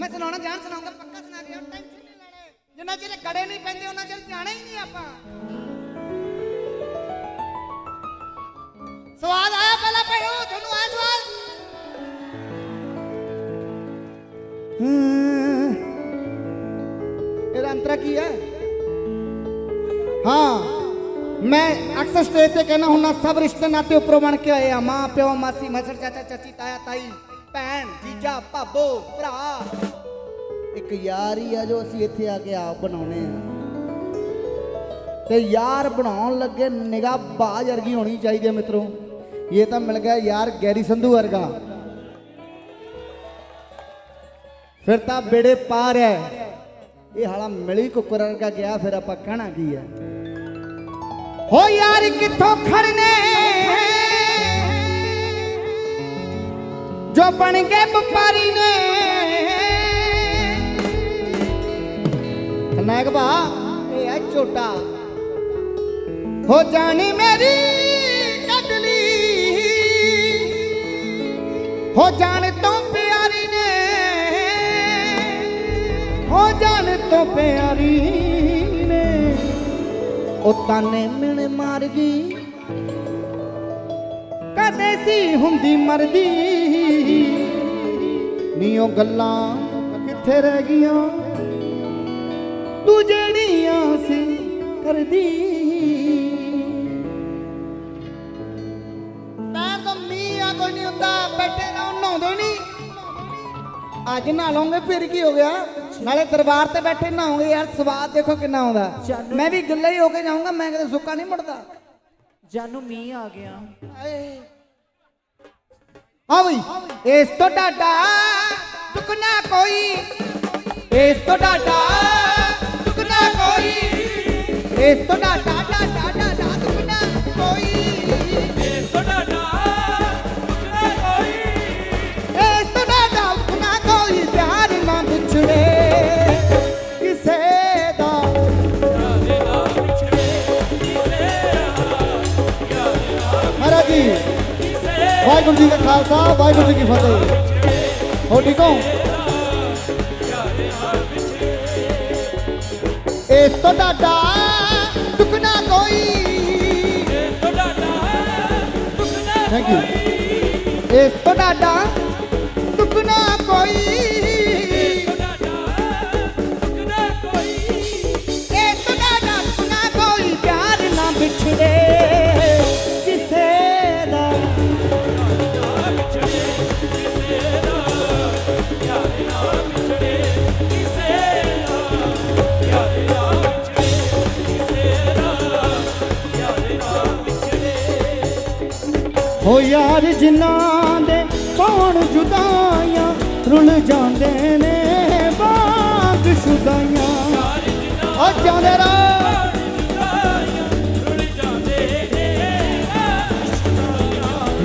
ਮੈਂ ਸੁਣਾਉਣਾ, ਜਾਣ ਸੁਣਾਉਂਗਾ ਪੱਕਾ ਸੁਣਾ ਕੇ ਟੈਨਸ਼ਨ ਨਹੀਂ ਲੈਣੇ। ਜਿੰਨਾ ਚਿਰ ਗੜੇ ਨਹੀਂ ਪੈਂਦੇ, ਉਹਨਾਂ ਚਿਰ ਜਾਣਾ ਹੀ ਨਹੀਂ ਆਪਾਂ। ਸਵਾਦ ਆਇਆ ਪਹਿਲਾਂ ਭਈਓ, ਤੁਹਾਨੂੰ ਆਇਆ ਸਵਾਦ? ਇਹਦਾ ਅੰਤਰਾ ਕੀ ਹੈ? ਹਾਂ, ਮੈਂ ਅਕਸਰ ਸਟੇਜ ਤੇ ਕਹਿਣਾ ਹੁੰਨਾ ਸਭ ਰਿਸ਼ਤੇ ਨਾਤੇ ਉੱਪਰੋਂ ਬਣ ਕੇ ਆਏ ਆ। ਮਾਂ, ਪਿਓ, ਮਾਸੀ ਮਸਰ ਚਾਚਾ, ਚਾਚੀ, ਤਾਇਆ, ਤਾਈ, ਭੈਣ, ਜੀਜਾ, ਭਾਬੋ, ਭਰਾ। ਇੱਕ ਯਾਰ ਹੀ ਆ ਜੋ ਅਸੀਂ ਇੱਥੇ ਆ ਕੇ ਆਪ ਬਣਾਉਨੇ ਆ। ਤੇ ਯਾਰ ਬਣਾਉਣ ਲੱਗੇ ਨਿਗਾਹ ਬਾਜ ਵਰਗੀ ਹੋਣੀ ਚਾਹੀਦੀ ਹੈ ਮਿੱਤਰੋ। ਇਹ ਤਾਂ ਮਿਲ ਗਿਆ ਯਾਰ ਗੈਰੀ ਸੰਧੂ ਵਰਗਾ। ਫਿਰ ਤਾਂ ਬੇੜੇ ਪਾਰ ਹੈ। ਇਹ ਹਾਲਾ ਮਿਲੀ ਕੁੱਕਰ ਵਰਗਾ ਗਿਆ, ਫਿਰ ਆਪਾਂ ਕਹਿਣਾ ਕੀ ਹੈ? ਹੋ ਯਾਰ ਕਿੱਥੋਂ ਖੜਨੇ? ਜੋ ਬਣ ਗਏ ਵਪਾਰੀ ਨੇ। ਨਾਇਕ ਬਾ ਇਹ ਹੈ ਛੋਟਾ। ਹੋ ਜਾਣੀ ਮੇਰੀ ਕਦਲੀ ਹੋ ਜਾਣ ਤੋਂ ਪਿਆਰੀ ਨੇ। ਹੋ ਜਾਣ ਤੋਂ ਪਿਆਰੀ ਨੇ। ਉਹ ਤਾਨੇ ਮਿਣ ਮਾਰ ਗਈ। ਕਦੇ ਸੀ ਹੁੰਦੀ ਮਰਦੀ। ਨੀ ਉਹ ਗੱਲਾਂ ਕਿੱਥੇ ਰਹਿ ਗਈਆਂ? ਤੂੰ ਜਿਹੜੀਆਂ ਸੀ ਕਰਦੀ ਤਾਂ ਤਾਂ ਮੀਂਹ ਆ ਕੋਈ ਨਹੀਂ ਹੁੰਦਾ ਬੈਠੇ ਰਹੋ ਨਹਾਉਂਦੇ ਨਹੀਂ ਅੱਜ ਨਹਾ ਲਓਗੇ ਫਿਰ ਕੀ ਹੋ ਗਿਆ? ਨਾਲੇ ਦਰਬਾਰ ਤੇ ਬੈਠੇ ਨਹਾਉਂਗੇ ਯਾਰ ਸਵਾਦ ਦੇਖੋ ਕਿੰਨਾ ਆਉਂਦਾ। ਮੈਂ ਵੀ ਗਿੱਲਾ ਹੀ ਹੋ ਕੇ ਜਾਊਂਗਾ ਮੈਂ ਕਦੇ ਸੁੱਕਾ ਨਹੀਂ ਮੁੜਦਾ। ਜਾਨੂ ਮੀਂਹ ਆ ਗਿਆ। ਹਾਂ ਬਈ ਇਸ ਤੋਂ ਡਾਡਾ ਟੁਕਣਾ ਕੋਈ ਇਸ ਤੋਂ ਡਾਡਾ ਇਸ ਤੋਂ ਡਾਡਾ ਡਾਡਾ ਡਾਡਾ ਟੁਕਣਾ ਕੋਈ ਇਸ ਤੋਂ ਡਾਡਾ ਟੁਕਣਾ ਕੋਈ ਪਿਆਰ ਨਾ ਵਿਛੜੇ ਕਿਸੇ ਦਾ ਮਹਾਰਾਜ ਜੀ ਵਾਹਿਗੁਰੂ ਜੀ ਕਾ ਖਾਲਸਾ ਵਾਹਿਗੁਰੂ ਜੀ ਕੀ ਫਤਿਹ ਹੋ ਠੀਕ ਹੋ ਇਸ ਤੋਂ ਡਾਡਾ ਇਸ ਤੋਂ ਡਾਡਾ ਟੁਕਣਾ ਕੋਈ। ਇਸ ਤੋਂ ਡਾਡਾ ਟੁਕਣਾ ਕੋਈ ਪਿਆਰ ਨਾ ਵਿਛੜੇ। ਕਿਸੇ ਦਾ। ਹੋ ਯਾਰ ਜਿਨ੍ਹਾਂ ਕੌਣ ਜੁਦਾਈਆਂ? ਰੁੱਲ ਜਾਂਦੇ ਨੇ ਬਾਗ ਸ਼ੁਦਾਈਆਂ। ਆ ਜਾਂਦੇ ਰਹੋ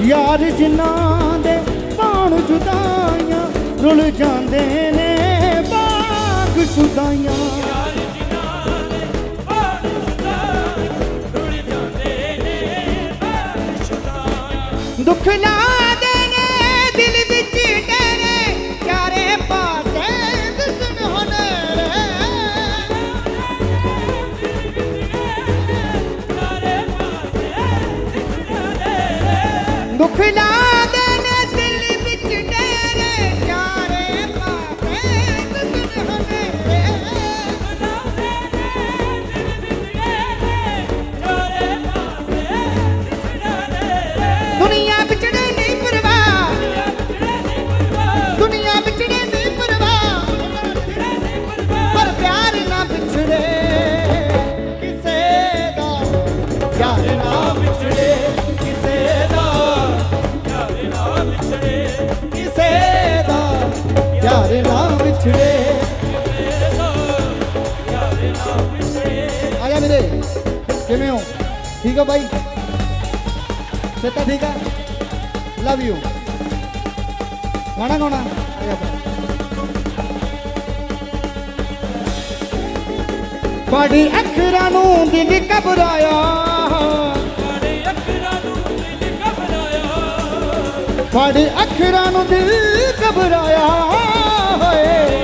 ਯਾਰ ਜਿਨ੍ਹਾਂ ਦੇ ਪਾਣ ਜੁਦਾਈਆਂ, ਰੁਲ ਜਾਂਦੇ ਨੇ ਬਾਗ ਸ਼ੁਦਾਈਆਂ। ਦੁੱਖ ਲਾਦੇ ਦੁੱਖ ਲਾਦੇ ਵਿਛੜੇ ਆ ਜਾ ਮੇਰੇ ਕਿਵੇਂ ਹੋ? ਠੀਕ ਹੋ ਬਾਈ? ਸੇਤਾ ਠੀਕ ਆ? ਲਵ ਯੂ ਗਾਣਾ ਗਾਉਣਾ? ਆ ਜਾ ਫਿਰ। ਤੁਹਾਡੀ ਅੱਖਰਾਂ ਨੂੰ ਦਿਲ ਘਬਰਾਇਆ। ਤੁਹਾਡੇ ਅੱਖਰਾਂ ਨੂੰ ਦਿਲ ਘਬਰਾਇਆ। ਹੋਏ।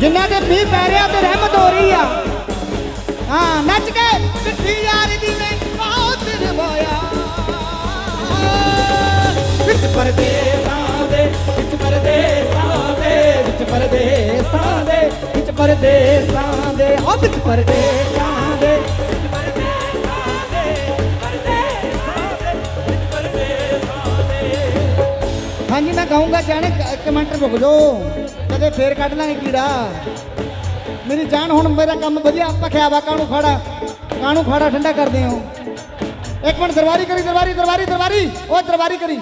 ਜਿਨ੍ਹਾਂ ਦੇ ਮੀਂਹ ਪੈ ਰਿਹਾ ਤੇ ਰਹਿਮਤ ਹੋ ਰਹੀ ਆ। ਹਾਂ, ਨੱਚ ਕੇ ਚਿੱਠੀ ਯਾਰ ਦੀ ਨੇ ਬਹੁਤ ਨਿਭਾਇਆ। ਵਿੱਚ ਪਰਦੇਸਾਂ ਦੇ, ਵਿੱਚ ਪਰਦੇਸਾਂ ਦੇ, ਵਿੱਚ ਪਰਦੇਸਾਂ ਦੇ, ਵਿੱਚ ਪਰਦੇਸਾਂ ਦੇ। ਉਹ ਵਿੱਚ ਪਰਦੇਸਾਂ ਦੇ ਹਾਂਜੀ, ਮੈਂ ਕਹੂੰਗਾ ਜਾਣੇ ਇੱਕ ਮਿੰਟ ਰੁਕ ਜਾਓ। ਕਦੇ ਫੇਰ ਕੱਢ ਲਾਂਗੇ ਕੀੜਾ। ਮੇਰੀ ਜਾਨ ਹੁਣ ਮੇਰਾ ਕੰਮ ਵਧੀਆ ਭਖਿਆ ਵਾ ਕਾਣੂ ਖਾੜਾ? ਕਾਣੂ ਖਾੜਾ ਠੰਡਾ ਕਰਦੇ ਹੋ? ਇੱਕ ਮਿੰਟ, ਦਰਬਾਰੀ ਕਰੀ, ਦਰਬਾਰੀ ਦਰਬਾਰੀ ਦਰਬਾਰੀ। ਉਹ ਦਰਬਾਰੀ ਕਰੀ।